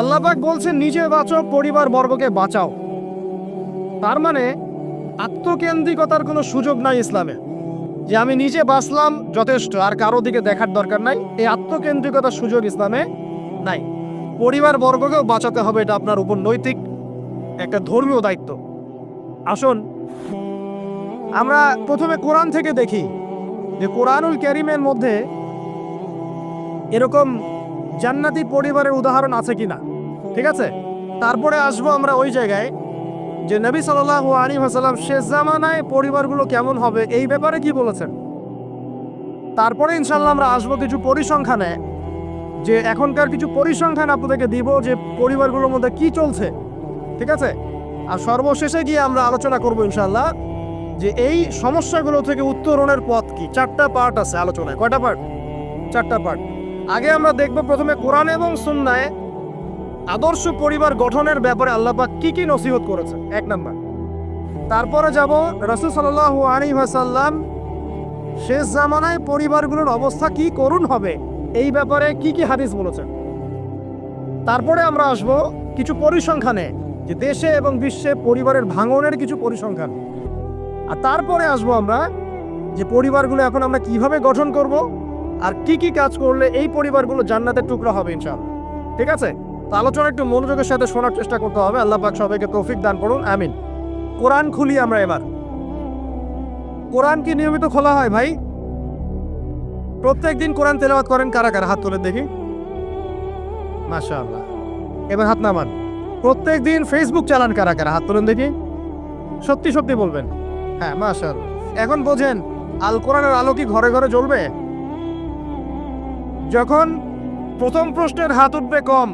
আল্লাহবাক বলছেন, নিজে বাঁচো, পরিবার বর্গকে বাঁচাও। তার মানে আত্মকেন্দ্রিকতার কোনো সুযোগ নাই ইসলামে। যে আমি নিজে বাঁচলাম যথেষ্ট, আর কারও দিকে দেখার দরকার নাই, এই আত্মকেন্দ্রিকতার সুযোগ ইসলামে নাই। পরিবার বর্গকেও বাঁচাতে হবে, এটা আপনার উপর নৈতিক একটা ধর্মীয় দায়িত্ব। আসুন, আমরা প্রথমে কোরআন থেকে দেখি যে কোরআনুল ক্যারিমের মধ্যে এরকম জান্নাতি পরিবারের উদাহরণ আছে কিনা? ঠিক আছে? তারপরে আসব আমরা ওই জায়গায় যে নবী সাল্লাহ আলী হাসাল্লাম শেষ জামানায় পরিবারগুলো কেমন হবে এই ব্যাপারে কি বলেছেন? তারপরে ইনশাল্লাহ আমরা আসব কিছু পরিসংখ্যানে যে এখনকার কিছু পরিসংখ্যান আপনাদেরকে দিব যে পরিবারগুলোর মধ্যে কি চলছে। ঠিক আছে? আর সর্বশেষে গিয়ে আমরা আলোচনা করব ইনশাল্লাহ যে এই সমস্যাগুলো থেকে উত্তরণের পথ কি? চারটা পার্ট আছে আলোচনায়। কয়টা পার্ট চারটা পার্ট আগে আমরা দেখব প্রথমে কোরআন এবং সুন্নায় আদর্শ পরিবার গঠনের ব্যাপারে আল্লাপাক কি কি নসিহত করেছে এক নাম্বার। তারপরে যাব রসুল সাল্লাহ আলী হাসাল্লাম শেষ জামানায় পরিবারগুলোর অবস্থা কি করুণ হবে এই ব্যাপারে কি কি হাদিস বলেছেন? তারপরে আমরা আসব কিছু পরিসংখ্যানে, যে দেশে এবং বিশ্বে পরিবারের ভাঙনের কিছু পরিসংখ্যান। আর তারপরে আসব আমরা যে পরিবারগুলো এখন আমরা কীভাবে গঠন করব আর কি কি কাজ করলে এই পরিবারগুলো জান্নাতের টুকরা হবে ইনশাআল্লাহ। ঠিক আছে? তো আলোচনা একটু মনোযোগের সাথে শোনার চেষ্টা করতে হবে। আল্লাহ পাক সবাইকে তৌফিক দান করুন। আমিন। কোরআন খুলি আমরা এবার। কোরআন কি নিয়মিত খোলা হয় ভাই? প্রত্যেক দিন কোরআন তেলাওয়াত করেন কারা কারা? হাত তুলে দেখি। মাশাআল্লাহ। এবার হাত নামান। প্রত্যেক দিন ফেসবুক চালান কারা কারা? হাত তুলেন দেখি। সত্যি সত্যি বলবেন। হ্যাঁ মাশাআল্লাহ। এখন বোঝেন আল কোরআনের আলো কি ঘরে ঘরে জ্বলবে? যখন প্রথম প্রশ্নের হাত উঠবে কম,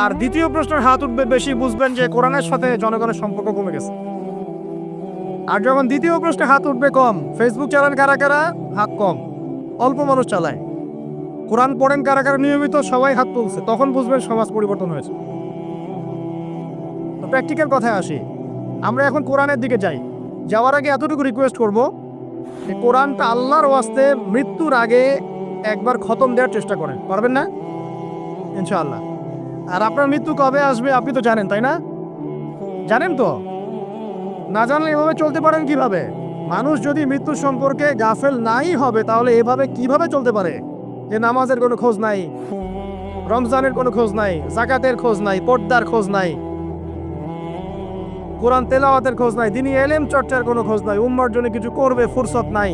আর দ্বিতীয় প্রশ্নের হাত উঠবে বেশি, বুঝবেন যে কোরআনের সাথে জনগণের সম্পর্ক কমে গেছে। আর যখন দ্বিতীয় প্রশ্নে হাত উঠবে কম ফেসবুক চালান কারা কারা? হাত কম। অল্প মানুষ চালায়। কোরআন পড়েন কারা কারা? নিয়মিত সবাই হাত তুলছে। তখন বুঝবেন সমাজ পরিবর্তন হয়েছে। তো প্র্যাকটিক্যাল কথায় আসি। আমরা এখন কোরআনের দিকে যাই। যাওয়ার আগে এতটুকু রিকোয়েস্ট করব কোরআনটা আল্লাহর ওয়াস্তে মৃত্যুর আগে একবার খতম দেওয়ার চেষ্টা করেন, পারবেন না? ইনশাআল্লাহ। আর আপনার মৃত্যু কবে আসবে আপনি তো জানেন, তাই না? জানেন তো? না জানলে এভাবে চলতে পারেন কীভাবে? মানুষ যদি মৃত্যু সম্পর্কে গাফেল নাই হবে, তাহলে এভাবে কীভাবে চলতে পারে? যে নামাজের কোনো খোঁজ নাই, রমজানের কোনো খোঁজ নাই, জাকাতের খোঁজ নাই, পর্দার খোঁজ নাই, কোরআন তেলাওয়াতের খোঁজ নাই দিনই এলেম চর্চার কোনো খোঁজ নাই, উম্মার জন্য কিছু করবে, ফুরসত নাই।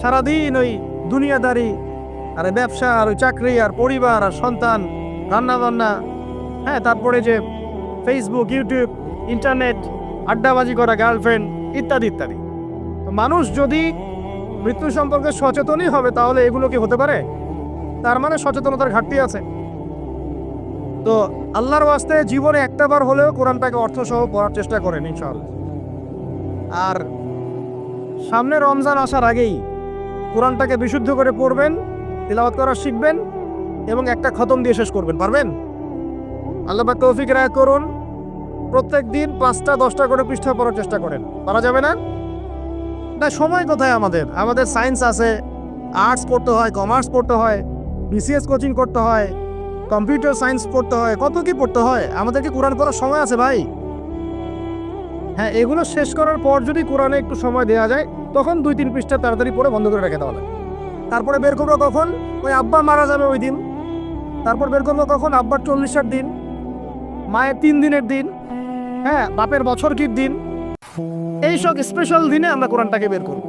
সারাদিন ওই দুনিয়াদারি আর ব্যবসা আর ওই চাকরি আর পরিবার আর সন্তান রান্না বান্না হ্যাঁ তারপরে যে ফেসবুক ইউটিউব ইন্টারনেট আড্ডাবাজি করা গার্লফ্রেন্ড ইত্যাদি ইত্যাদি। মানুষ যদি মৃত্যু সম্পর্কে সচেতনই হবে, তাহলে এগুলো কি হতে পারে? তার মানে সচেতনতার ঘাটতি আছে। তো আল্লাহর ওয়াস্তে জীবনে একটাবার হলেও কোরআনটাকে অর্থসহ পড়ার চেষ্টা করেন, ইনশাআল্লাহ। আর সামনে রমজান আসার আগেই কোরআনটাকে বিশুদ্ধ করে পড়বেন তিলাওয়াত করা শিখবেন এবং একটা খতম দিয়ে শেষ করবেন, পারবেন? আল্লাহ তৌফিক রায় করুন। প্রত্যেক দিন পাঁচটা, দশটা করে পৃষ্ঠা পড়ার চেষ্টা করেন। পারা যাবে না? না, সময় কোথায় আমাদের? আমাদের সায়েন্স আছে, আর্টস পড়তে হয়, কমার্স পড়তে হয়, বিসিএস কোচিং করতে হয়, কম্পিউটার সায়েন্স পড়তে হয়, কত কি পড়তে হয়? আমাদেরকে কোরআন পড়ার সময় আছে ভাই। হ্যাঁ এগুলো শেষ করার পর যদি কোরআনে একটু সময় দেওয়া যায়, তখন দুই, তিন পৃষ্ঠা তাড়াতাড়ি পড়ে বন্ধ করে রেখে দেওয়া লাগে। তারপরে বের করব কখন? ওই আব্বা মারা যাবে ওই দিন। তারপর বের করব কখন? আব্বার চল্লিশের দিন। মায়ের তিন দিনের দিন। হ্যাঁ বাপের বছর কির দিন? এই সব স্পেশাল দিনে আমরা কোরআনটাকে বের করব।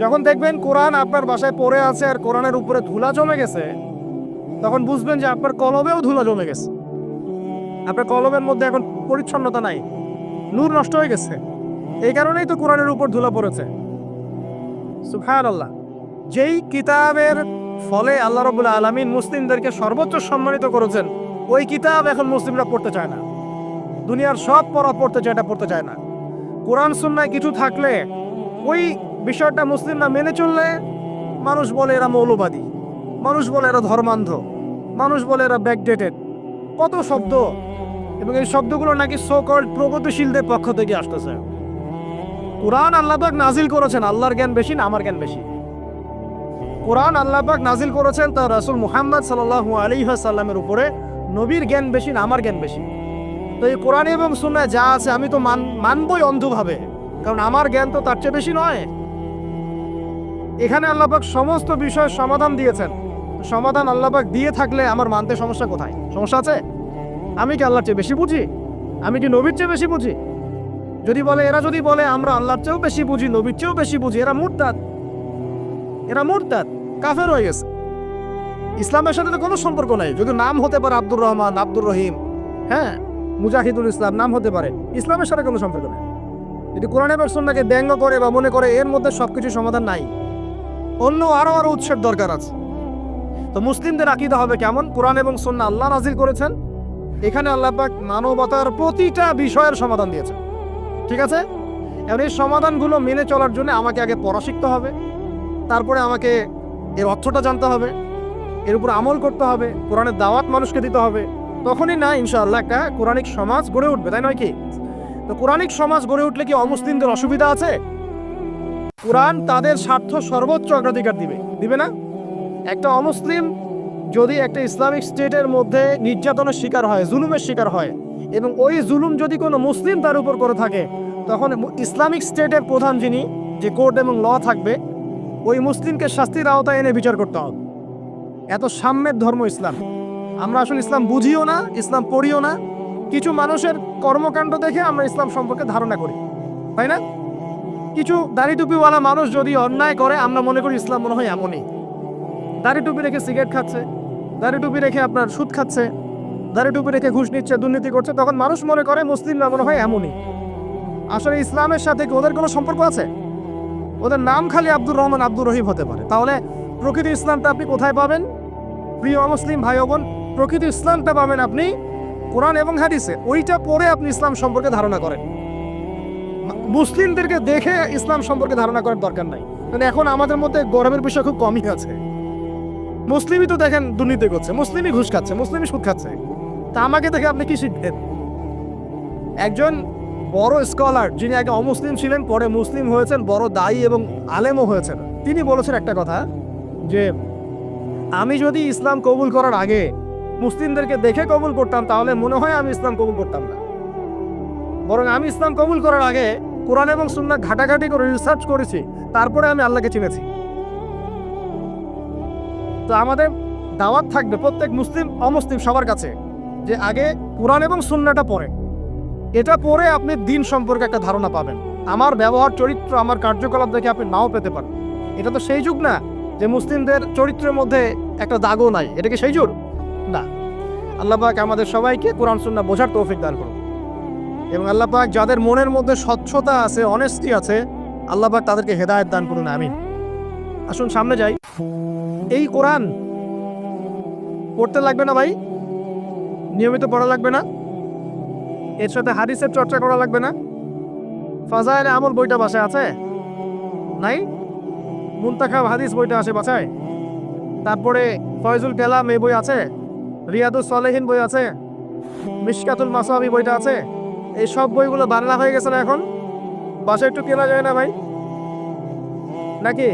যখন দেখবেন কোরআন আপনার বাসায় পড়ে আছে আর কোরআনের উপরে ধুলা জমে গেছে, তখন বুঝবেন যে আপনার কলমেও ধুলা জমে গেছে। আপনার কলমের মধ্যে এখন পরিচ্ছন্নতা নাই। নূর নষ্ট হয়ে গেছে। এই কারণেই তো কোরআনের উপর ধুলা পড়েছে। সুফায়ান আল্লাহ যেই কিতাবের ফলে আল্লাহ রবুল্লা আলমিন মুসলিমদেরকে সর্বোচ্চ সম্মানিত করেছেন, ওই কিতাব এখন মুসলিমরা পড়তে চায় না। দুনিয়ার সব পড়া পড়তে চায়, এটা পড়তে চায় না। কোরআন, সুন্নায় কিছু থাকলে, ওই বিষয়টা মুসলিমরা মেনে চললে মানুষ বলে এরা মৌলবাদী, মানুষ বলে এরা ধর্মান্ধ, মানুষ বলে এরা ব্যাকডেটেড কত শব্দ, এবং এই শব্দগুলো নাকি সোকল্ড প্রগতিশীলদের পক্ষ থেকে আসতেছে। কোরআন আল্লাহবাক নাজিল করেছেন, আল্লাহর জ্ঞান বেশি না আমার জ্ঞান বেশি। কোরআন আল্লাহবাক নাজিল করেছেন তার রাসুল মুহাম্মদ সাল্লাহ আলী সাল্লামের উপরে। নবীর জ্ঞান বেশি না আমার জ্ঞান বেশি। তো এই কোরআন এবং সুন্নায় যা আছে আমি তো মান মানবই অন্ধভাবে। কারণ আমার জ্ঞান তো তার চেয়ে বেশি নয়। এখানে আল্লাহবাক সমস্ত বিষয়ের সমাধান দিয়েছেন। সমাধান আল্লাহবাক দিয়ে থাকলে আমার মানতে সমস্যা কোথায়? সমস্যা আছে? আমি কি আল্লাহর চেয়ে বেশি বুঝি? আমি কি নবীর চেয়ে বেশি বুঝি? যদি বলে, এরা যদি বলে, আমরা আল্লাহর চেয়েও বেশি বুঝি, নবীর চেয়েও বেশি বুঝি, এরা মুরতাদ। এরা মুরতাদ, কাফের হয়ে গেছে। ইসলামের সাথে তো কোনো সম্পর্ক নাই যদি নাম হতে পারে আব্দুর রহমান, আব্দুর রহিম। হ্যাঁ মুজাহিদুল ইসলাম নাম হতে পারে, ইসলামের সাথে কোনো সম্পর্ক নেই। যদি কোরআনের পার্সনটাকে ব্যঙ্গ করে বা মনে করে, এর মধ্যে সব কিছু সমাধান নাই। অন্য আরও আরও উৎসের দরকার আছে। তো মুসলিমদের আকিদা হবে কেমন? কোরআন এবং সন্না আল্লাহ নাজির করেছেন। এখানে আল্লাহ পাক মানবতার প্রতিটা বিষয়ের সমাধান দিয়েছেন। ঠিক আছে? এবার এই সমাধানগুলো মেনে চলার জন্য আমাকে আগে পড়া শিখতে হবে। তারপরে আমাকে এর অর্থটা জানতে হবে, এর উপর আমল করতে হবে, কোরআনের দাওয়াত মানুষকে দিতে হবে। তখনই না, ইনশাআল্লাহ, একটা কোরআনিক সমাজ গড়ে উঠবে, তাই নয় কি? তো কোরআনিক সমাজ গড়ে উঠলে কি অমুসলিমদের অসুবিধা আছে? কোরআন তাদের স্বার্থ সর্বোচ্চ অগ্রাধিকার দিবে দিবে না? একটা অমুসলিম যদি একটা ইসলামিক স্টেটের মধ্যে নির্যাতনের শিকার হয়, জুলুমের শিকার হয়, এবং ওই জুলুম যদি কোনো মুসলিম তার উপর করে থাকে, তখন ইসলামিক স্টেটের প্রধান যিনি, যে কোর্ট এবং ল থাকবে ওই মুসলিমকে শাস্তির আওতায় এনে বিচার করতে হবে। এত সাম্যের ধর্ম ইসলাম। আমরা আসলে ইসলাম বুঝিও না, ইসলাম পড়িও না। কিছু মানুষের কর্মকাণ্ড দেখে আমরা ইসলাম সম্পর্কে ধারণা করি। তাই না? কিছু দাড়ি টুপিওয়ালা মানুষ যদি অন্যায় করে, আমরা মনে করি ইসলাম মনে হয় এমনই। দাড়ি টুপি রেখে সিগারেট খাচ্ছে দাড়ি টুপি রেখে আপনার সুদ খাচ্ছে দাড়ি টুপি রেখে ঘুষ নিচ্ছে, দুর্নীতি করছে, তখন মানুষ মনে করে মুসলিমরা মনে হয় এমনই। আসলে ইসলামের সাথে কি ওদের কোনো সম্পর্ক আছে? ওদের নাম খালি আব্দুর রহমান, আব্দুর রহিম হতে পারে। তাহলে প্রকৃত ইসলামটা আপনি কোথায় পাবেন? প্রিয় মুসলিম ভাই বোন, প্রকৃত ইসলামটা পাবেন আপনি কোরআন এবং হাদিসে। ওইটা পরে আপনি ইসলাম সম্পর্কে ধারণা করেন। মুসলিমদেরকে দেখে ইসলাম সম্পর্কে ধারণা করার দরকার নাই। মানে এখন আমাদের মধ্যে গরমের বিষয় খুব কমই আছে। মুসলিমই তো দেখেন দুর্নীতি করছে। মুসলিমই ঘুষ খাচ্ছে, মুসলিমই সুদ খাচ্ছে। তা আমাকে দেখে আপনি কি শিখবেন? একজন বড় স্কলার যিনি আগে অমুসলিম ছিলেন, পরে মুসলিম হয়েছেন, বড় দায়ী এবং আলেমও হয়েছেন। তিনি বলেছেন একটা কথা, যে আমি যদি ইসলাম কবুল করার আগে মুসলিমদেরকে দেখে কবুল করতাম, তাহলে মনে হয় আমি ইসলাম কবুল করতাম না। বরং আমি ইসলাম কবুল করার আগে কোরআন এবং সুন্নাহ ঘাটাঘাটি করে রিসার্চ করেছি, তারপরে আমি আল্লাহকে চিনেছি। তো আমাদের দাওয়াত থাকবে প্রত্যেক মুসলিম, অমুসলিম সবার কাছে, যে আগে কোরআন এবং সুন্নাটা পড়ে। এটা পড়ে আপনি দিন সম্পর্কে একটা ধারণা পাবেন। আমার ব্যবহার, চরিত্র, আমার কার্যকলাপ দেখে আপনি নাও পেতে পারেন। এটা তো সেই যুগ না, যে মুসলিমদের চরিত্রের মধ্যে একটা দাগও নাই। এটা কি সেই যুগ? না। আল্লাহ পাক আমাদের সবাইকে কোরআন সুন্না বোঝার তৌফিক দান করুন। এবং আল্লাহ পাক যাদের মনের মধ্যে স্বচ্ছতা আছে অনেস্টি আছে, আল্লাহ পাক তাদেরকে হেদায়েত দান করুন, আমিন। আসুন সামনে যাই। এই কোরআন পড়তে লাগবে না ভাই? নিয়মিত পড়া লাগবে না? এর সাথে হাদিসের চর্চা করা লাগবে না? ফাজাইলে আমল বইটা বাসায় আছে? নাই? মুন্তাখাব হাদিস বইটা আছে বাসায়? তারপরে ফয়জুল কালাম এই বই আছে? রিয়াদুস সলেহিন বই আছে? মিশকাতুল মাসাবি বইটা আছে? এই সব বইগুলো বাংলা হয়ে গেছে না এখন? বাসায় একটু কেনা যায় না ভাই? নাকি?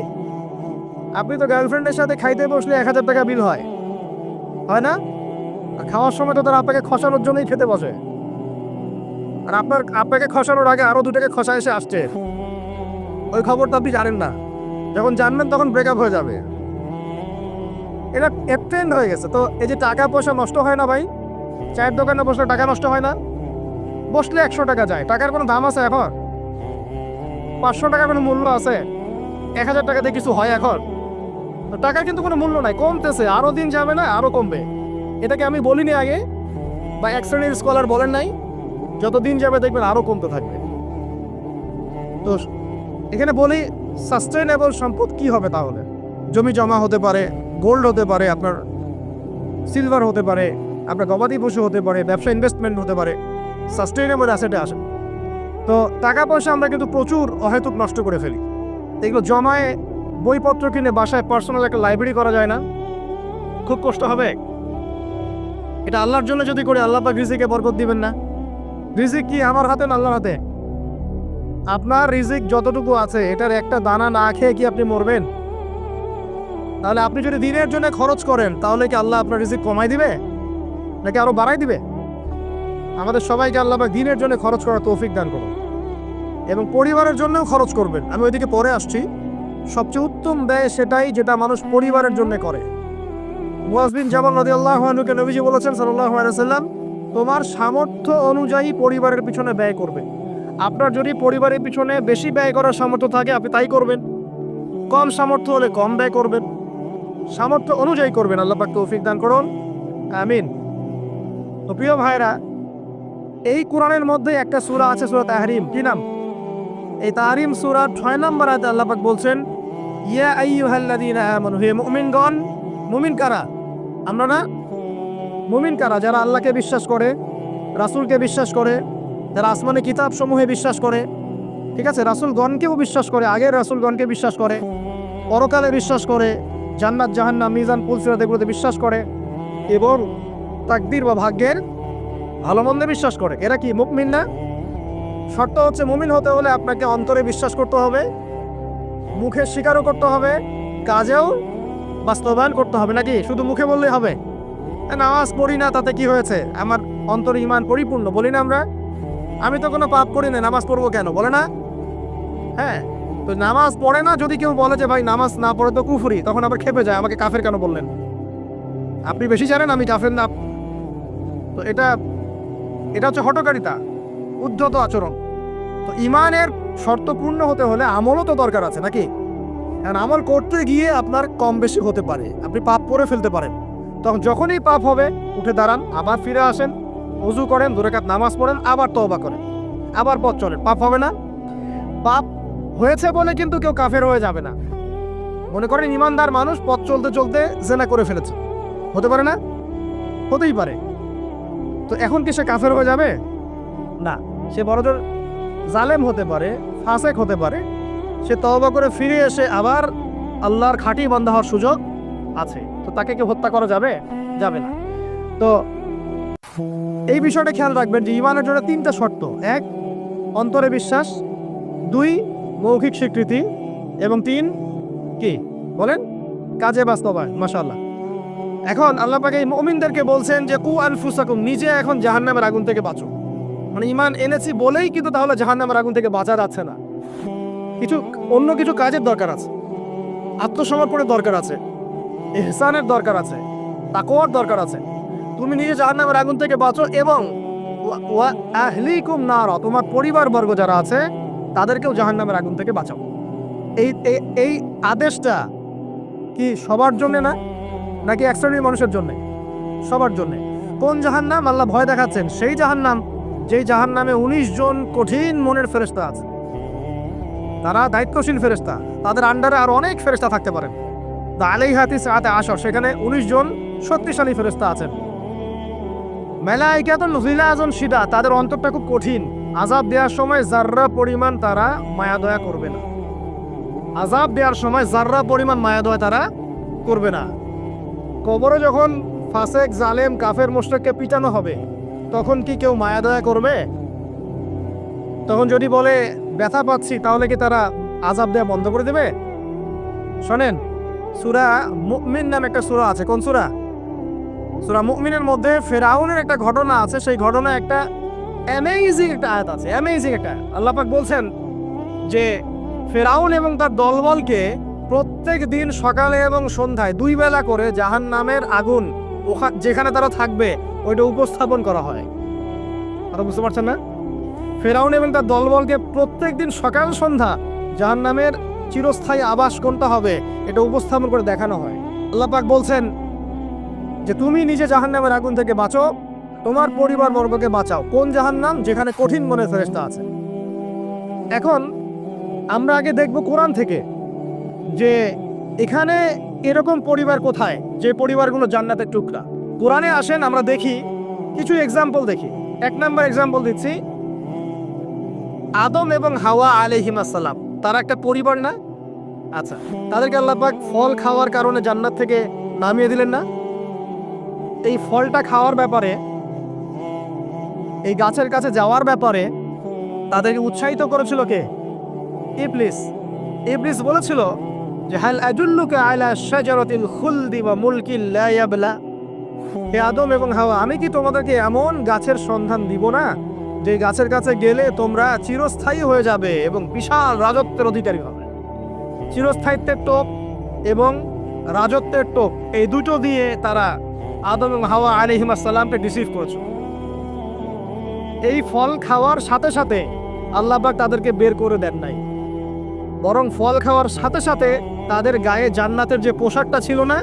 আপনি তো গার্লফ্রেন্ডের সাথে খাইতে বসলে এক হাজার টাকা বিল হয়। হয় না? খাওয়ার সময় তো তারা আপনাকে খসানোর জন্যই খেতে বসে। আর আপনার আপনাকে খসানোর আগে আরও দুটাকে খসা এসে আসছে। ওই খবর তো আপনি জানেন না। যখন জানবেন তখন ব্রেকআপ হয়ে যাবে। এটা ট্রেন্ড হয়ে গেছে। তো এই যে টাকা পয়সা নষ্ট হয় না ভাই? চায়ের দোকানে বসলে টাকা নষ্ট হয় না? বসলে একশো টাকা যায়। টাকার কোনো দাম আছে এখন? পাঁচশো টাকার কোনো মূল্য আছে? এক হাজার টাকাতে কিছু হয় এখন? টাকার কিন্তু কোনো মূল্য নাই। কমতেছে। আরও দিন যাবে না আরও কমবে। এটাকে আমি বলিনি আগে, বা এক শ্রেণির স্কলার বলেন নাই। যত দিন যাবে দেখবেন আরও কমতে থাকবে। তো এখানে বলি সাস্টেনেবল সম্পদ কি হবে তাহলে? জমি জমা হতে পারে গোল্ড হতে পারে, আপনার সিলভার হতে পারে, আপনার গবাদি পশু হতে পারে, ব্যবসা ইনভেস্টমেন্ট হতে পারে সাস্টেনেবল অ্যাসেটে আসে তো টাকা পয়সা আমরা কিন্তু প্রচুর অহেতুক নষ্ট করে ফেলি। এগুলো জমায়ে বইপত্র কিনে বাসায় পার্সোনাল একটা লাইব্রেরি করা যায় না। খুব কষ্ট হবে। এটা আল্লাহর জন্য যদি করি, আল্লাহ পাক রিজিকে বরকত দিবেন না। রিজিক কি আমার হাতে না আল্লাহর হাতে? আপনার রিজিক যতটুকু আছে, এটার একটা দানা না খেয়ে কি আপনি মরবেন? তাহলে আপনি যদি দিনের জন্য খরচ করেন, তাহলে কি আল্লাহ আপনার রিজিক কমাই দিবে? নাকি আরও বাড়াই দিবে? আমাদের সবাইকে আল্লাহ পাক দিনের জন্য খরচ করার তৌফিক দান করুন। এবং পরিবারের জন্যও খরচ করবেন। আমি ওইদিকে পরে আসছি। সবচেয়ে উত্তম ব্যয় সেটাই যেটা মানুষ পরিবারের জন্য করে। মুয়াজবিন জামান নদী আল্লাহ নবীজি বলেছেন সাল্লাহ সাল্লাম তোমার সামর্থ্য অনুযায়ী পরিবারের পিছনে ব্যয় করবে। আপনার যদি পরিবারের পিছনে বেশি ব্যয় করার সামর্থ্য থাকে, আপনি তাই করবেন। কম সামর্থ্য হলে কম ব্যয় করবেন। সামর্থ্য অনুযায়ী করবেন, আল্লাহ পাক তৌফিক দান করুন। আমিন। তো প্রিয় ভাইরা এই কোরআনের মধ্যে একটা সুরা আছে, সূরা তাহরিম। কি নাম? এই তাহরিম সূরা ছয় নম্বর আয়াতে আল্লাহ পাক বলছেন, ইয়া আইয়ুহাল্লাযীনা আমানু, হে মুমিনগণ, মুমিন কারা? আমরা না মুমিন কারা যারা আল্লাহকে বিশ্বাস করে, রাসূলকে বিশ্বাস করে, যারা আসমানে কিতাব সমূহে বিশ্বাস করে, ঠিক আছে? রাসূলগণকেও বিশ্বাস করে, আগের রাসূলগণকে বিশ্বাস করে, পরকালে বিশ্বাস করে, জান্নাত জাহান্না মিজান পুলসিরাত এগুলোতে বিশ্বাস করে, এবং তাকদির বা ভাগ্যের ভালো মন্দে বিশ্বাস করে। এরা কি মুকমিন না? শর্ত হচ্ছে মুমিন হতে হলে আপনাকে অন্তরে বিশ্বাস করতে হবে মুখে স্বীকারও করতে হবে, কাজেও বাস্তবায়ন করতে হবে, নাকি? শুধু মুখে বললেই হবে? নামাজ পড়ি না, তাতে কি হয়েছে? আমার অন্তর ইমান পরিপূর্ণ, বলি না আমরা? আমি তো কোনো পাপ করি না, নামাজ পড়ব কেন, বলে না? হ্যাঁ তো নামাজ পড়ে না, যদি কেউ বলে যে, ভাই, নামাজ না পড়ে তো কুফুরি তখন আবার খেপে যায়, আমাকে কাফের কেন বললেন? আপনি বেশি জানেন, আমি কাফের না। তো এটা এটা হচ্ছে হটকারিতা উদ্ধত আচরণ। তো ইমানের শর্ত পূর্ণ হতে হলে আমলও তো দরকার আছে, নাকি? কারণ আমল করতে গিয়ে আপনার কম বেশি হতে পারে, আপনি পাপ করে ফেলতে পারেন। তখন যখনই পাপ হবে, উঠে দাঁড়ান, আবার ফিরে আসেন। অজু করেন দুরেকাত নামাজ পড়েন, আবার তওবা করেন। আবার পথ চলেন। পাপ হবে না? পাপ হয়েছে বলে কিন্তু কেউ কাফের হয়ে যাবে না। মনে করেন ইমানদার মানুষ পথ চলতে চলতে জেনা করে ফেলেছে। হতে পারে না? হতেই পারে। তো এখন কি সে কাফের হয়ে যাবে? না, সে বড়জোর জালেম হতে পারে, ফাসেক হতে পারে। সে তওবা করে ফিরে এসে আবার আল্লাহর খাঁটি বান্ধা হওয়ার সুযোগ আছে। তো তাকে কি হত্যা করা যাবে? যাবে না। তো এই বিষয়টা খেয়াল রাখবেন যে ইমানের জন্য তিনটা শর্ত। এক, অন্তরে বিশ্বাস। দুই, মৌখিক স্বীকৃতি। এবং তিন, কি? বলেন? কাজে বাস্তবায় মাশাআল্লাহ। এখন আল্লাহ পাকে মুমিনদেরকে বলছেন যে, কু আনফুসাকুম, নিজে এখন জাহান্নামের আগুন থেকে বাঁচো। মানে ইমান এনেছি বলেই কিন্তু তাহলে জাহান্নামের আগুন থেকে বাঁচা যাচ্ছে না। কিছু, অন্য কিছু কাজের দরকার আছে। আত্মসমর্পণের দরকার আছে। এহসানের দরকার আছে, তাকওয়ার দরকার আছে। তুমি নিজে জাহান্নামের আগুন থেকে বাঁচো এবং আহলিকুম নার, তোমার পরিবারবর্গ যারা আছে, তাদেরকেও জাহান্নামের আগুন থেকে বাঁচাও। এই- এই আদেশটা কি সবার জন্য না? নাকি এক শ্রেণির মানুষের জন্য? সবার জন্য। কোন জাহান্নাম? আল্লাহ ভয় দেখাচ্ছেন, সেই জাহান্নাম যেই জাহান্নামে উনিশ জন কঠিন মনের ফেরেস্তা আছে। তারা দায়িত্বশীল ফেরেস্তা তাদের আন্ডারে আর অনেক ফেরেস্তা থাকতে পারেন। দা আলাই হাতিস রাতে আসর, সেখানে উনিশ জন শক্তিশালী ফেরেস্তা আছেন। মেলাইকাতুল গিলাজুন শিদা, তাদের অন্তরটা খুব কঠিন। আজাব দেওয়ার সময় জাররা পরিমাণ তারা মায়া দয়া করবে না। আজাব দেওয়ার সময় জাররা পরিমাণ মায়া দয়া তারা করবে না। কবরে যখন ফাসেক, জালেম, কাফের, মোশরেককে পিটানো হবে, তখন কি কেউ মায়া দয়া করবে? তখন যদি বলে, ব্যথা পাচ্ছি, তাহলে কি তারা আজাব দেওয়া বন্ধ করে দেবে? শোনেন সুরা মুমিন নামে একটা সুরা আছে। কোন সুরা? সুরা মুমিনের মধ্যে ফেরাউনের একটা ঘটনা আছে। সেই ঘটনা একটা অ্যামেজিং একটা আয়াত আছে। অ্যামেজিং একটা। আল্লাহ পাক বলছেন যে, ফেরাউন এবং তার দলবলকে প্রত্যেক দিন সকালে এবং সন্ধ্যায় দুই বেলা করে জাহান নামের আগুন যেখানে তারা থাকবে, ওইটা উপস্থাপন করা হয়। আপনারা বুঝতে পারছেন না? ফেরাউন এবং তার দলবলকে প্রত্যেক দিন সকাল সন্ধ্যা জাহান নামের চিরস্থায়ী আবাস কোনটা হবে, এটা উপস্থাপন করে দেখানো হয়। আল্লাহ পাক বলছেন যে, তুমি নিজে জাহান্নামের আগুন থেকে বাঁচো, তোমার পরিবার বর্গকে বাঁচাও। কোন জাহান্নাম? যেখানে কঠিন মনে ফেরেস্তা আছে। এখন আমরা আগে দেখব কোরআন থেকে যে, এখানে এরকম পরিবার কোথায়? যে পরিবারগুলো জান্নাতের টুকরা। কোরআনে আসেন, আমরা দেখি, কিছু এক্সাম্পল দেখি। এক নাম্বার এক্সাম্পল দিচ্ছি। আদম এবং হাওয়া আলহিমাসাল্লাম তারা একটা পরিবার না? আচ্ছা তাদেরকে আল্লাহ পাক ফল খাওয়ার কারণে জান্নাত থেকে নামিয়ে দিলেন না? এই ফলটা খাওয়ার ব্যাপারে, এই গাছের কাছে যাওয়ার ব্যাপারে তাদেরকে উৎসাহিত করেছিল কে? ইবলিস। ইবলিস বলেছিল যে, হাল আদুল্লুকা আলা শাজারাতিল খুলদি ওয়া মুলকিল লা ইয়াবলা? হে আদম এবং হাওয়া, আমি কি তোমাদেরকে এমন গাছের সন্ধান দিব না? যে গাছের কাছে গেলে তোমরা চিরস্থায়ী হয়ে যাবে এবং বিশাল রাজত্বের অধিকারী হবে। চিরস্থায়িত্বের টোপ এবং রাজত্বের টোপ, এই দুটো দিয়ে তারা আদম এবং হাওয়া আলিহিমাসাল্লামকে রিসিভ করেছে। এই ফল খাওয়ার সাথে সাথে আল্লাহবাক তাদেরকে বের করে দেন নাই। বরং ফল খাওয়ার সাথে সাথে তাদের গায়ে জান্নাতের যে পোশাকটা ছিল না,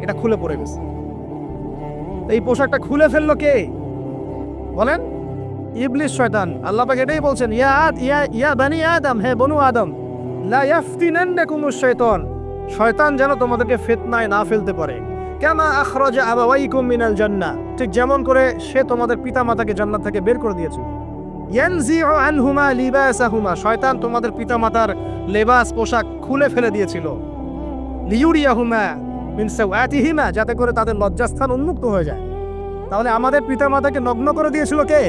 এটা খুলে পড়ে গেছে। এই পোশাকটা খুলে ফেলল কে? বলেন। ইবলিস শয়তান আল্লাহ পাক এটাই বলছেন, ইয়া ইয়া ইয়া বানি আদম, হে বনু আদম, লা ইয়াফতিনান্নাকুমুশ শাইতান শয়তান যেন তোমাদেরকে ফিতনায় না ফেলতে পারে। কামা আখরাজা আবাওয়াইকুম মিনাল জান্নাহ, ঠিক যেমন করে সে তোমাদের পিতামাতাকে জান্নাত থেকে বের করে দিয়েছে। ইয়ানজিউ আনহুমা লিবাসাহুমা, শয়তান তোমাদের পিতামাতার লেবাস, পোশাক খুলে ফেলে দিয়েছিল। লিউরিয়াহুমা মিন সাওয়াতিহিমা, যাতে করে তাদের লজ্জাস্থান উন্মুক্ত হয়ে যায়। তাহলে আমাদের পিতামাতাকে নগ্ন করে দিয়েছিল কে?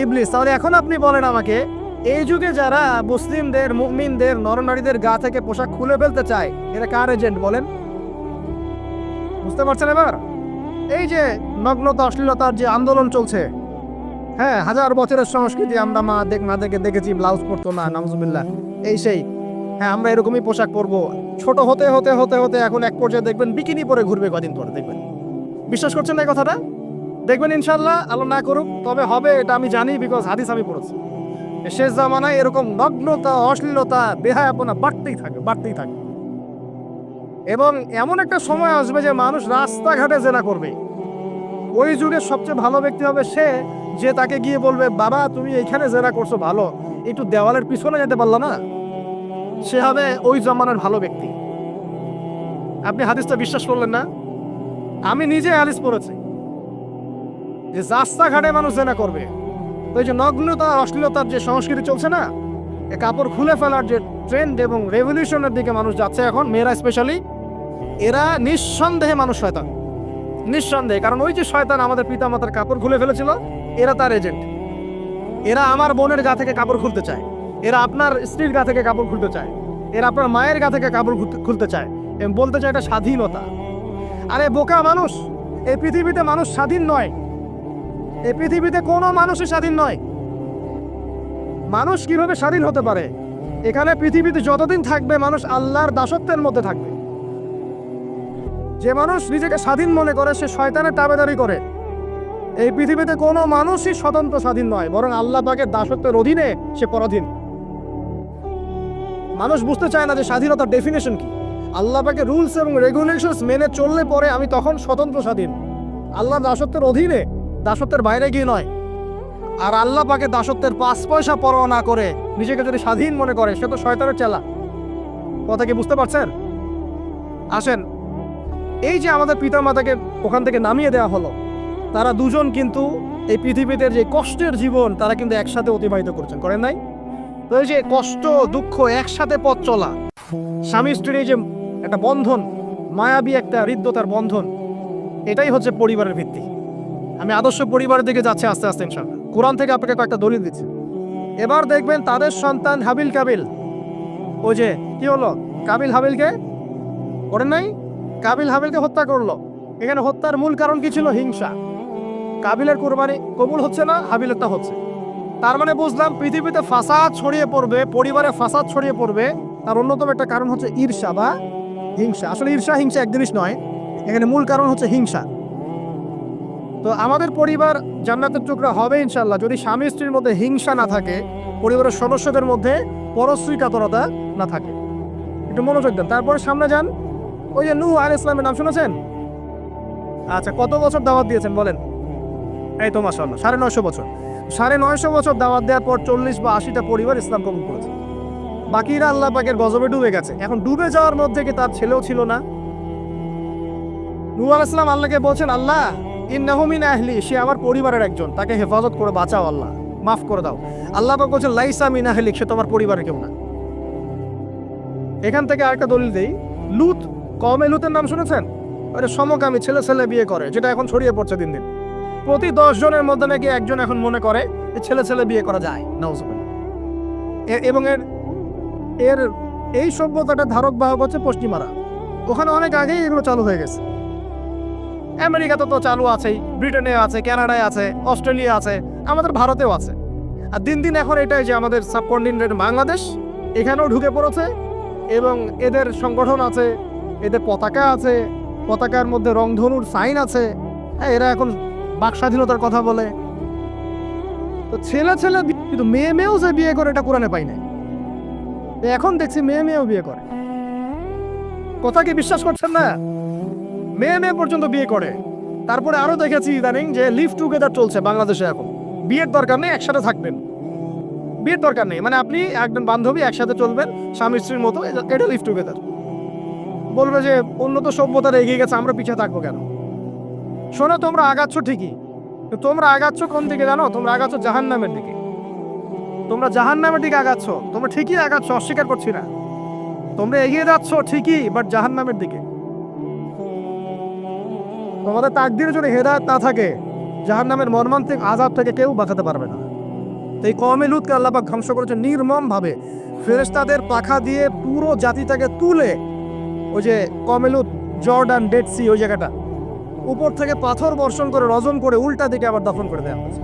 ইবলিস, তাহলে এখন আপনি বলেন আমাকে, এই যুগে যারা মুসলিমদের, মুমিনদের, নরনারীদের গা থেকে পোশাক খুলে ফেলতে চায়, এরা কার এজেন্ট বলেন? বুঝতে পারছেন এবার? এই যে নগ্নতা, অশ্লীলতার যে আন্দোলন চলছে হ্যাঁ হাজার বছরের সংস্কৃতি, আমরা মা দেখ, না দেখে দেখেছি, ব্লাউজ পরতো না নামজুবিল্লাহ এই সেই হ্যাঁ আমরা এরকমই পোশাক পরবো। ছোট হতে হতে হতে হতে, এখন এক পর্যায়ে দেখবেন, বিকিনি পরে ঘুরবে কদিন পরে, দেখবেন। বিশ্বাস করছেন না এই কথাটা? দেখবেন ইনশাল্লাহ আল্লাহ না করুক, তবে হবে এটা আমি জানি বিকজ হাদিস আমি পড়েছি। শেষ জামানায় এরকম নগ্নতা, অশ্লীলতা বেহায় বেহায়াপনা বাড়তেই থাকে বাড়তেই থাকে। এবং এমন একটা সময় আসবে যে মানুষ রাস্তাঘাটে জেনা করবে। ওই যুগের সবচেয়ে ভালো ব্যক্তি হবে সে যে তাকে গিয়ে বলবে, বাবা, তুমি এইখানে জেনা করছ, ভালো। একটু দেওয়ালের পিছনে যেতে পারল না? সে হবে ওই জমানার ভালো ব্যক্তি। আপনি হাদিসটা বিশ্বাস করলেন না? আমি নিজে হাদিস পড়েছি। যে রাস্তাঘাটে মানুষ জেনা করবে। তো এই যে নগ্নতা, অশ্লীলতার যে সংস্কৃতি চলছে না, এ কাপড় খুলে ফেলার যে ট্রেন্ড এবং রেভলিউশনের দিকে মানুষ যাচ্ছে এখন, মেয়েরা স্পেশালি এরা নিঃসন্দেহে মানুষ শয়তান। নিঃসন্দেহে, কারণ ওই যে শয়তান আমাদের পিতামাতার কাপড় খুলে ফেলেছিল, এরা তার এজেন্ট এরা আমার বোনের গা থেকে কাপড় খুলতে চায়। এরা আপনার স্ত্রীর গা থেকে কাপড় খুলতে চায়। এরা আপনার মায়ের গা থেকে কাপড় খুলতে- চায়। এবং বলতে চায় এটা স্বাধীনতা। আরে বোকা মানুষ, এই পৃথিবীতে মানুষ স্বাধীন নয়। এই পৃথিবীতে কোনো মানুষই স্বাধীন নয়। মানুষ কীভাবে স্বাধীন হতে পারে? এখানে পৃথিবীতে যতদিন থাকবে, মানুষ আল্লাহর দাসত্বের মধ্যে থাকবে। যে মানুষ নিজেকে স্বাধীন মনে করে, সে শয়তানের তাবেদারি করে। এই পৃথিবীতে কোনো মানুষই স্বতন্ত্র স্বাধীন নয়, বরং আল্লাহ পাকের দাসত্বের অধীনে সে পরাধীন। মানুষ বুঝতে চায় না যে স্বাধীনতার ডেফিনেশন কি। আল্লাহ পাকে রুলস এবং রেগুলেশনস মেনে চললে পরে আমি তখন স্বতন্ত্র স্বাধীন। আল্লাহর দাসত্বের অধীনে দাসত্বের বাইরে গিয়ে নয়। আর আল্লাহ পাকে দাসত্বের পাঁচ পয়সা পরোয়া না করে নিজেকে যদি স্বাধীন মনে করে, সে তো শয়তানের চেলা। কথা কি বুঝতে পারছেন? আসেন, এই যে আমাদের পিতা মাতাকে ওখান থেকে নামিয়ে দেওয়া হলো, তারা দুজন কিন্তু এই পৃথিবীতে যে কষ্টের জীবন, তারা কিন্তু একসাথে অতিবাহিত করছেন। করেন নাই? তো এই যে কষ্ট, দুঃখ একসাথে পথ চলা, স্বামী স্ত্রীর এই যে একটা বন্ধন, মায়াবী একটা হৃদ্যতার বন্ধন, এটাই হচ্ছে পরিবারের ভিত্তি। আমি আদর্শ পরিবারের দিকে যাচ্ছি আস্তে আস্তে ইনশাল্লাহ কোরআন থেকে আপনাকে কয়েকটা দলিল দিচ্ছি। এবার দেখবেন তাদের সন্তান হাবিল কাবিল। ওই যে, কি হলো? কাবিল হাবিলকে? করেন নাই? কাবিল হাবিলকে হত্যা করল। এখানে হত্যার মূল কারণ কি ছিল? হিংসা। কাবিলের কোরবানি কবুল হচ্ছে না হাবিলেরটা হচ্ছে। তার মানে বুঝলাম, পৃথিবীতে ফাসাদ ছড়িয়ে পড়বে, পরিবারে ফাসাদ ছড়িয়ে পড়বে। তার অন্যতম একটা কারণ হচ্ছে ঈর্ষা বা হিংসা। আসলে ঈর্ষা, হিংসা এক জিনিস নয়। এখানে মূল কারণ হচ্ছে হিংসা। তো আমাদের পরিবার জান্নাতের টুকরা হবে ইনশাল্লাহ যদি স্বামী স্ত্রীর মধ্যে হিংসা না থাকে, পরিবারের সদস্যদের মধ্যে পরশ্রী কাতরতা না থাকে। একটু মনোযোগ দেন। তারপরে সামনে যান। ওই যে নূহ আল ইসলামের নাম শুনেছেন? আচ্ছা কত বছর দাওয়াত দিয়েছেন বলেন? এই তো মাসাল্লাহ সাড়ে নয়শো বছর। সাড়ে নয়শো বছর দাওয়াত দেওয়ার পর চল্লিশ বা আশিটা পরিবার ইসলাম কবুল করেছে। বাকিরা আল্লাহ পাকের গজবে ডুবে গেছে। এখন ডুবে যাওয়ার মধ্যে কি তার ছেলেও ছিল না? নূহ আল ইসলাম আল্লাহকে বলছেন, আল্লাহ ইন্নাহুমিন আহলি, সে আমার পরিবারের একজন। তাকে হেফাজত করে, বাঁচাও আল্লাহ। মাফ করে দাও। আল্লাহ পাক বলছেন, লাইসা মিন আহলিক, সে তোমার পরিবারের কেউ না। এখান থেকে আরেকটা দলিল দেই। লুত কমে লুতের নাম শুনেছেন? আরে, সমকামী ছেলে ছেলে বিয়ে করে, যেটা এখন ছড়িয়ে পড়ছে দিন দিন। প্রতি দশ জনের মধ্যে নাকি একজন এখন মনে করে যে ছেলে ছেলে বিয়ে করা যায়। নাউজুবিল্লাহ। এবং এর এর এই সভ্যতাটা ধারক বাহক হচ্ছে পশ্চিমারা। ওখানে অনেক আগেই এগুলো চালু হয়ে গেছে। আমেরিকাতে তো চালু আছেই, ব্রিটেনে আছে কানাডায় আছে, অস্ট্রেলিয়া আছে, আমাদের ভারতেও আছে। আর দিন দিন এখন এটাই যে আমাদের সাবকন্টিনেন্ট বাংলাদেশ, এখানেও ঢুকে পড়েছে এবং এদের সংগঠন আছে, এদের পতাকা আছে, পতাকার মধ্যে রংধনুর সাইন আছে। হ্যাঁ এরা এখন বাক স্বাধীনতার কথা বলে। তো ছেলে ছেলে কিন্তু মেয়ে মেয়েও যে বিয়ে করে, এটা কোরআনে পাই নাই। এখন দেখছি মেয়ে মেয়েও বিয়ে করে। কথা কি বিশ্বাস করছেন না? মেয়ে মেয়ে পর্যন্ত বিয়ে করে। তারপরে আরও দেখেছি ইদানিং যে লিভ টুগেদার চলছে বাংলাদেশে এখন। বিয়ের দরকার নেই, একসাথে থাকবেন। বিয়ের দরকার নেই মানে আপনি একজন বান্ধবী, একসাথে চলবেন, স্বামী স্ত্রীর মতো, এটা লিভ টুগেদার বলবে যে উন্নত সভ্যতার এগিয়ে গেছে, আমরা পিছিয়ে থাকব কেন? শোনো, তোমরা আগাচ্ছ ঠিকই। তোমরা আগাচ্ছ কোন দিকে জানো? তোমরা আগাচ্ছ জাহান নামের দিকে। তোমরা জাহান নামের দিকে আগাচ্ছ। তোমরা ঠিকই আগাচ্ছ, অস্বীকার করছি না। তোমরা এগিয়ে যাচ্ছ ঠিকই বাট জাহান নামের দিকে। তোমাদের তাকদিরে যদি হেদায়ত না থাকে জাহান নামের মর্মান্তিক আজাব থেকে কেউ বাঁচাতে পারবে না। তো এই কমে লুতকে আল্লাপাক ধ্বংস করেছে নির্মম ভাবে ফেরেস্তাদের পাখা দিয়ে পুরো জাতিটাকে তুলে ওই যে কমেলুত জর্ডান, ডেড সি ওই জায়গাটা, উপর থেকে পাথর বর্ষণ করে, রজম করে উল্টা দিকে আবার দফন করে দেওয়া হয়েছে।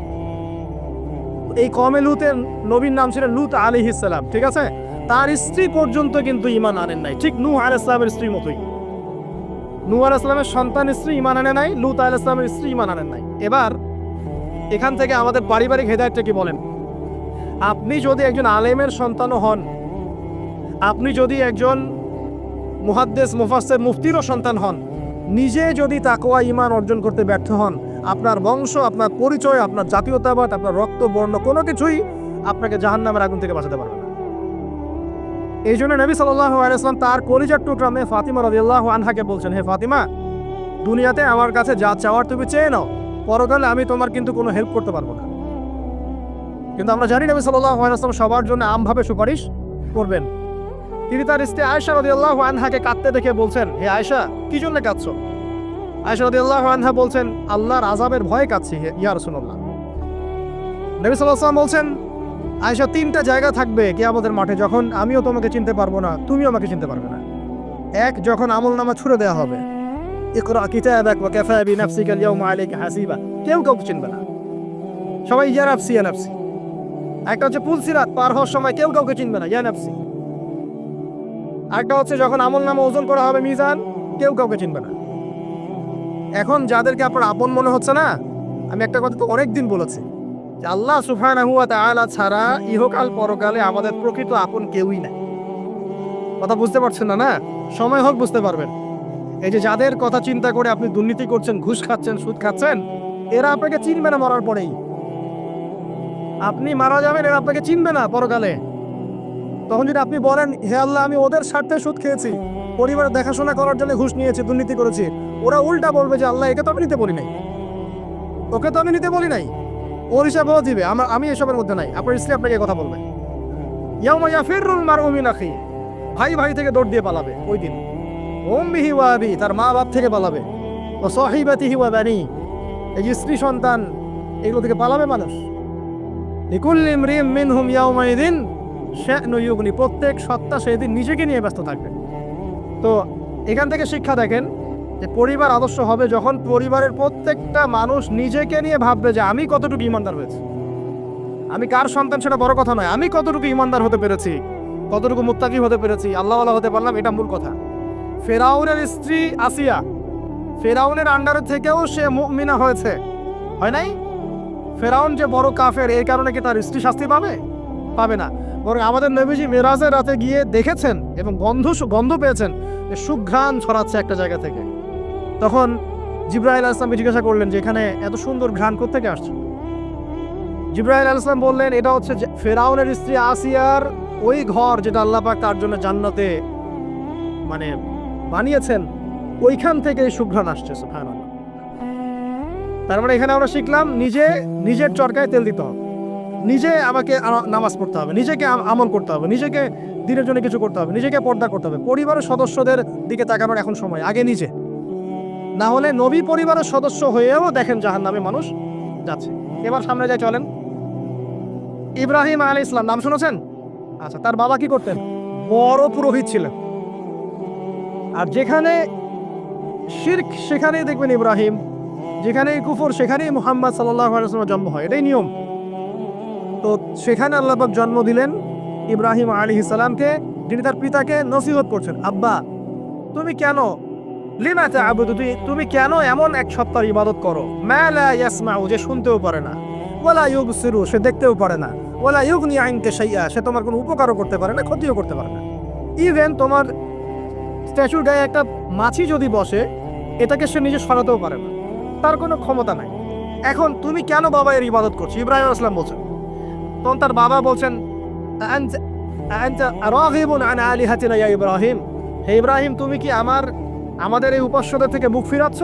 এই কমে লুতের নবীর নাম ছিলেন লুত আলী ইসালাম ঠিক আছে? তার স্ত্রী পর্যন্ত কিন্তু ইমান আনেন নাই। ঠিক নু আল ইসলামের স্ত্রীর মতোই। আল ইসলামের সন্তান স্ত্রী ইমান আনে নাই, লুত আল ইসলামের স্ত্রী ইমান আনেন নাই। এবার এখান থেকে আমাদের পারিবারিক হেদায়তটা কি বলেন? আপনি যদি একজন আলেমের সন্তানও হন, আপনি যদি একজন মুহাদ্দেস মুফাসের মুফতিরও সন্তান হন, নিজে যদি তাকোয়া ইমান অর্জন করতে ব্যর্থ হন, আপনার বংশ, আপনার পরিচয়, আপনার জাতীয়তাবাদ, আপনার রক্ত, বর্ণ কোনো কিছুই আপনাকে জাহান্নামের আগুন থেকে বাঁচাতে পারবে এই জন্য নবী সাল্লাহ তার কলিজার টুকরা মেয়ে ফাতিমা রাদিয়াল্লাহু আনহাকে বলছেন, হে ফাতিমা, দুনিয়াতে আমার কাছে যা চাওয়ার তুমি চেয়ে নাও। পরকালে আমি তোমার কিন্তু কোনো হেল্প করতে পারব না। কিন্তু আমরা জানি নবী সাল্লাহ সবার জন্য আমভাবে সুপারিশ করবেন। তিনি তার স্ত্রী আয়সা রাদিয়াল্লাহু আনহাকে কাঁদতে দেখে বলছেন, হে আয়সা কি জন্য কাঁদছো? আয়সা রাদিয়াল্লাহু আনহা বলছেন, আল্লাহর আযাবের ভয়ে কাঁদছি, হে ইয়া রাসূলুল্লাহ। নবী ওয়াসাল্লাম বলছেন আয়সা তিনটা জায়গা থাকবে কে আমাদের মাঠে যখন আমিও তোমাকে চিনতে পারব না, তুমিও আমাকে চিনতে পারবে না। এক, যখন আমল নামা ছুড়ে দেওয়া হবে। কেউ চিনবে সবাই একটা হচ্ছে পুলসিরাত, পার হওয়ার সময় কেউ কাউকে চিনবে না হচ্ছে যখন করা হবে মিজান, কেউ কাউকে চিনবে না। এখন যাদেরকে আপনার আপন মনে হচ্ছে না, আমি একটা কথা তো অনেক দিন বলেছি আল্লাহ সুফানাহু ওয়া তাআলা ছাড়া ইহকাল পরকালে আমাদের প্রকৃত আপন কেউই নাই। কথা বুঝতে পারছেন না না? সময় হোক, বুঝতে পারবেন। এই যে যাদের কথা চিন্তা করে আপনি দুর্নীতি করছেন, ঘুষ খাচ্ছেন, সুদ খাচ্ছেন, এরা আপনাকে চিনবে না মরার পরেই। আপনি মারা যাবেন, এরা আপনাকে চিনবে না পরকালে। তখন যদি আপনি বলেন, হে আল্লাহ, আমি ওদের স্বার্থে সুদ খেয়েছি, পরিবারের দেখাশোনা করার জন্য ঘুষ নিয়েছি, দুর্নীতি করেছি। ওরা উল্টা বলবে যে, আল্লাহ, একে তো আমি নিতে বলি নাই। ওকে তো আমি নিতে বলি নাই। ওর হিসাবেও দিবে আমার আমি এসবের মধ্যে নাই। আপনার স্ত্রী আপনাকে কথা বলবে। ইয়াউমা ইয়াফিরুল মারউ মিন আখি। ভাই ভাই থেকে দৌড় দিয়ে পালাবে ওই দিন। উম্মিহি ওয়া আবি, তার মা বাপ থেকে পালাবে। ও সাহিবাতিহি ওয়া বানি। এই যে স্ত্রী সন্তান, এগুলো থেকে পালাবে মানুষ। লিকুল্লি ইমরিম মিনহুম ইয়াউমাইদিন শানু ইউগনি। প্রত্যেক সত্তা সেদিন নিজেকে নিয়ে ব্যস্ত থাকবে। তো এখান থেকে শিক্ষা দেখেন যে পরিবার আদর্শ হবে যখন পরিবারের প্রত্যেকটা মানুষ নিজেকে নিয়ে ভাববে যে আমি কতটুকু ইমানদার হয়েছি। আমি কার সন্তান সেটা বড় কথা নয়। আমি কতটুকু ইমানদার হতে পেরেছি? কতটুকু মুত্তাকি হতে পেরেছি? আল্লাহওয়ালা হতে পারলাম, এটা মূল কথা। ফেরাউনের স্ত্রী আসিয়া ফেরাউনের আন্ডারে থেকেও সে মুমিনা হয়েছে। হয় নাই? ফেরাউন যে বড় কাফের এই কারণে কি তার স্ত্রী শাস্তি পাবে? পাবে না। বরং আমাদের নবীজি মেরাজের রাতে গিয়ে দেখেছেন এবং গন্ধ গন্ধ পেয়েছেন যে সুঘ্রাণ ছড়াচ্ছে একটা জায়গা থেকে। তখন জিব্রাহিল আসলামকে জিজ্ঞাসা করলেন যে, এখানে এত সুন্দর ঘ্রাণ কোথেকে আসছে? জিব্রাহিল আসলাম বললেন, এটা হচ্ছে ফেরাউনের স্ত্রী আসিয়ার ওই ঘর যেটা আল্লাহ পাক তার জন্য জান্নাতে মানে বানিয়েছেন, ওইখান থেকে সুঘ্রাণ আসছে, সুবহানাল্লাহ। তার মানে এখানে আমরা শিখলাম, নিজে নিজের চরকায় তেল দিতে হবে। নিজে আমাকে নামাজ পড়তে হবে। নিজেকে আম- আমল করতে হবে। নিজেকে দিনের জন্য কিছু করতে হবে। নিজেকে পর্দা করতে হবে। পরিবারের সদস্যদের দিকে তাকানোর এখন সময়। আগে নিজে। না হলে নবী পরিবারের সদস্য হয়েও দেখেন জাহান নামে মানুষ যাচ্ছে। এবার সামনে যাই, চলেন। ইব্রাহিম আলী ইসলাম নাম শুনেছেন? আচ্ছা তার বাবা কি করতেন? বড় পুরোহিত ছিলেন। আর যেখানে শির্ক, সেখানেই দেখবেন ইব্রাহিম, যেখানেই কুফর, সেখানেই মুহাম্মদ আলাইসলামের জন্ম হয়। এটাই নিয়ম। তো সেখানে আল্লাহবাক জন্ম দিলেন ইব্রাহিম আলী ইসালামকে যিনি তার পিতাকে নসিহত করছেন। আব্বা, তুমি কেন লিমাতে আবুদু তুই তুমি কেন এমন এক সত্তার ইবাদত করো? মেলা ইয়াসমাউ, যে শুনতেও পারে না। ওলা ইউব সিরু সে দেখতেও পারে না। ওলা ইউগনি আইনকে সাইয়া সে তোমার কোনো উপকারও করতে পারে না, ক্ষতিও করতে পারে না। ইভেন তোমার স্ট্যাচুর গায়ে একটা মাছি যদি বসে, এটাকে সে নিজে সরাতেও পারে না। তার কোনো ক্ষমতা নাই। এখন তুমি কেন বাবা এর ইবাদত করছ? ইব্রাহিম আসলাম বলছেন। তখন তার বাবা বলছেন, "আনতা- আনতা রাগিবুন আন আলিহাতিনা ইয়া ইব্রাহিম? হে ইব্রাহিম, তুমি কি আমার আমাদের এই উপাস্যদের থেকে মুখ ফিরাচ্ছ?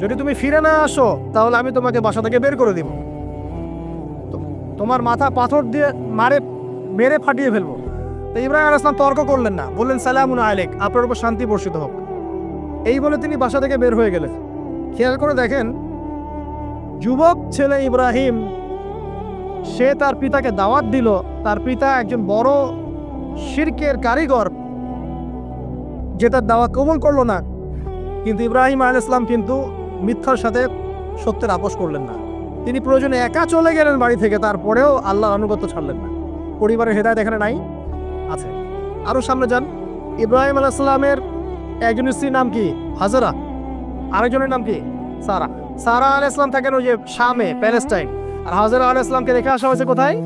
যদি তুমি ফিরে না আসো, তাহলে আমি তোমাকে বাসা থেকে বের করে দিব। তোমার মাথা পাথর দিয়ে মারে, মেরে ফাটিয়ে ফেলব। তো ইব্রাহিম আলাইহিস সালাম তর্ক করলেন না। বললেন, সালামুন আলেক আপনার উপর শান্তি বর্ষিত হোক। এই বলে তিনি বাসা থেকে বের হয়ে গেলেন। খেয়াল করে দেখেন, যুবক ছেলে ইব্রাহিম, সে তার পিতাকে দাওয়াত দিল। তার পিতা একজন বড় শিরকের কারিগর। যে তার দাওয়াত কবুল করল না। কিন্তু ইব্রাহিম আল ইসলাম কিন্তু মিথ্যার সাথে সত্যের আপোষ করলেন না। তিনি প্রয়োজনে একা চলে গেলেন বাড়ি থেকে, তারপরেও আল্লাহর আনুগত্য ছাড়লেন না। পরিবারের হেদায়ত এখানে নাই, আছে। আরও সামনে যান, ইব্রাহিম আল ইসলামের একজন স্ত্রীর নাম কি? হাজারা। আরেকজনের নাম কি? সারা। সারা আল ইসলাম থাকেন ওই যে শামে, প্যালেস্টাইন। আর হাজারা আল ইসলামকে রেখে আসা হয়েছে কোথায়?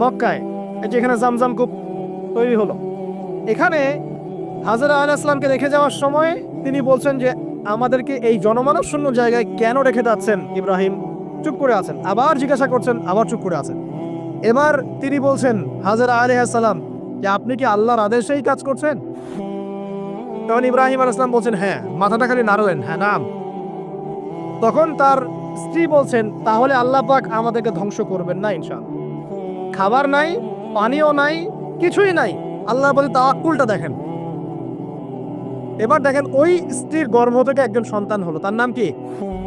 মক্কায়। এই যে এখানে জামজাম কূপ তৈরি হলো। এখানে হাজারা আল ইসলামকে রেখে যাওয়ার সময় তিনি বলছেন যে, আমাদেরকে এই জনমানব শূন্য জায়গায় কেন রেখে যাচ্ছেন, ইব্রাহিম? চুপ করে আছেন। আবার জিজ্ঞাসা করছেন, আবার চুপ করে আছেন? এবার তিনি বলছেন, হাজারা আলী সালাম যে আপনি কি আল্লাহর আদেশেই কাজ করছেন? তখন ইব্রাহিম আল ইসলাম বলছেন হ্যাঁ মাথাটা খালি নাড়লেন। হ্যাঁ নাম। তখন তার স্ত্রী বলছেন, তাহলে আল্লাহ পাক আমাদেরকে ধ্বংস করবেন না ইনশাআল্লাহ। খাবার নাই, পানিও নাই, কিছুই নাই। আল্লাহ বলে, তাওয়াক্কুলটা দেখেন। এবার দেখেন ওই স্ত্রীর গর্ভ থেকে একজন সন্তান হলো। তার নাম কি?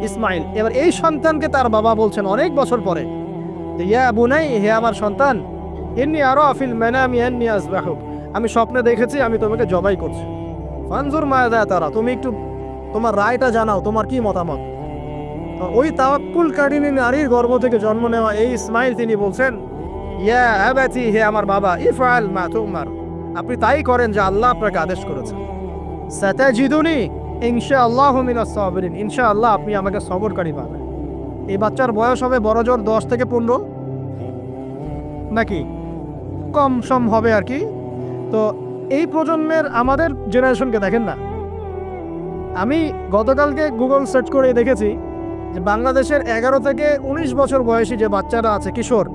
ইসমাইল। এবার এই সন্তানকে তার বাবা বলছেন অনেক বছর পরে ইয়া বুনাই হে আমার সন্তান এমনি আরও আফিল মেনামি এমনি আসবাহুক আমি স্বপ্নে দেখেছি, আমি তোমাকে জবাই করছি। ফানজুর মায়া তারা, তুমি একটু তোমার রায়টা জানাও, তোমার কি মতামত? ওই তাওয়াক্কুল কারিনী নারীর গর্ভ থেকে জন্ম নেওয়া এই ইসমাইল তিনি বলছেন, ইয়া হে আমার বাবা, ইফআল মা তুমার। আপনি তাই করেন যে আল্লাহ আপনাকে আদেশ করেছেন। সাতাজিদুনি, ইনশাআল্লাহ মিনাস সাবিরিন। ইনশাআল্লাহ আপনি আমাকে সবরকারী পাবেন। এই বাচ্চার বয়স হবে বড় জোর দশ থেকে পনেরো। নাকি? কম সম হবে আর কি। তো এই প্রজন্মের আমাদের জেনারেশনকে দেখেন না। আমি গতকালকে গুগল সার্চ করে দেখেছি যে বাংলাদেশের এগারো থেকে উনিশ বছর বয়সী যে বাচ্চারা আছে, কিশোর,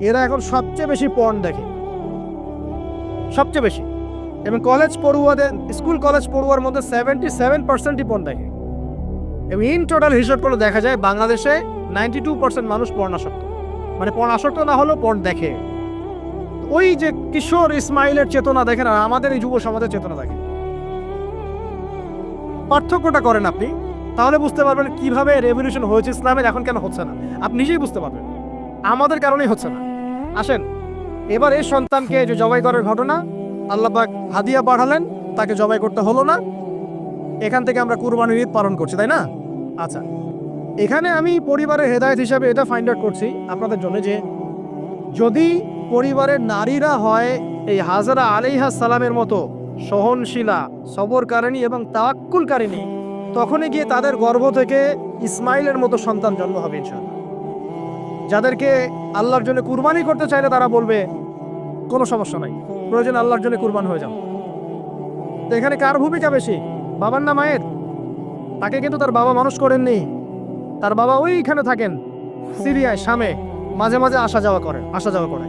এরা এখন সবচেয়ে বেশি পর্ন দেখে। সবচেয়ে বেশি। এবং কলেজ পড়ুয়াদের স্কুল কলেজ পড়ুয়ার মধ্যে সেভেন্টি সেভেন পার্সেন্টই পর্ন দেখে। এবং ইন টোটাল হিসাব করলে দেখা যায় বাংলাদেশে নাইনটি টু পার্সেন্ট মানুষ পর্ন আসক্ত। মানে পর্ন আসক্ত না হলেও পর্ন দেখে। ওই যে কিশোর ইসমাইলের চেতনা দেখেন, আর আমাদের এই যুব সমাজের চেতনা দেখেন। পার্থক্যটা করেন আপনি, তাহলে বুঝতে পারবেন কীভাবে রেভলিউশন হয়েছে ইসলামের, এখন কেন হচ্ছে না। আপনি নিজেই বুঝতে পারবেন। আমাদের কারণেই হচ্ছে না। আসেন, এবার এই সন্তানকে যে জবাই করার ঘটনা আল্লাপাক হাদিয়া পাঠালেন, তাকে জবাই করতে হলো না। এখান থেকে আমরা কুরবানির ঈদ পালন করছি, তাই না? আচ্ছা এখানে আমি পরিবারের হেদায়েত হিসাবে এটা ফাইন্ড আউট করছি আপনাদের জন্য যে, যদি পরিবারের নারীরা হয় এই হাজারা আলাইহা সালামের মতো সহনশীলা, সবরকারিণী এবং তাওয়াক্কুলকারিণী, তখনই গিয়ে তাদের গর্ভ থেকে ইসমাইলের মতো সন্তান জন্ম হবে যাদেরকে আল্লাহর জন্য কুরবানি করতে চাইলে তারা বলবে, কোনো সমস্যা নাই। প্রয়োজন আল্লাহর জন্য কুরবান হয়ে যাও। এখানে কার ভূমিকা বেশি? বাবার না মায়ের? তাকে কিন্তু তার বাবা মানুষ করেননি। তার বাবা ওইখানে থাকেন, সিরিয়ায়, শামে। মাঝে মাঝে আসা যাওয়া করে, আসা যাওয়া করে।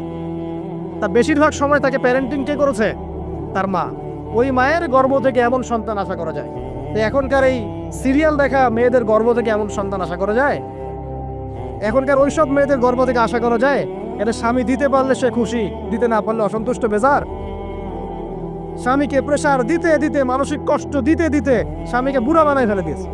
তা বেশিরভাগ সময় তাকে প্যারেন্টিং কে করেছে? তার মা। ওই মায়ের গর্ব থেকে এমন সন্তান আশা করা যায়। তো এখনকার এই সিরিয়াল দেখা মেয়েদের গর্ভ থেকে এমন সন্তান আশা করা যায়? এখনকার ওইসব মেয়েদের গর্ভ থেকে আশা করা যায়? এটা স্বামী দিতে পারলে সে খুশি, দিতে না পারলে অসন্তুষ্ট, বেজার। স্বামীকে প্রেশার দিতে দিতে, মানসিক কষ্ট দিতে দিতে স্বামীকে বুড়া বানায় ফেলে দিয়েছে।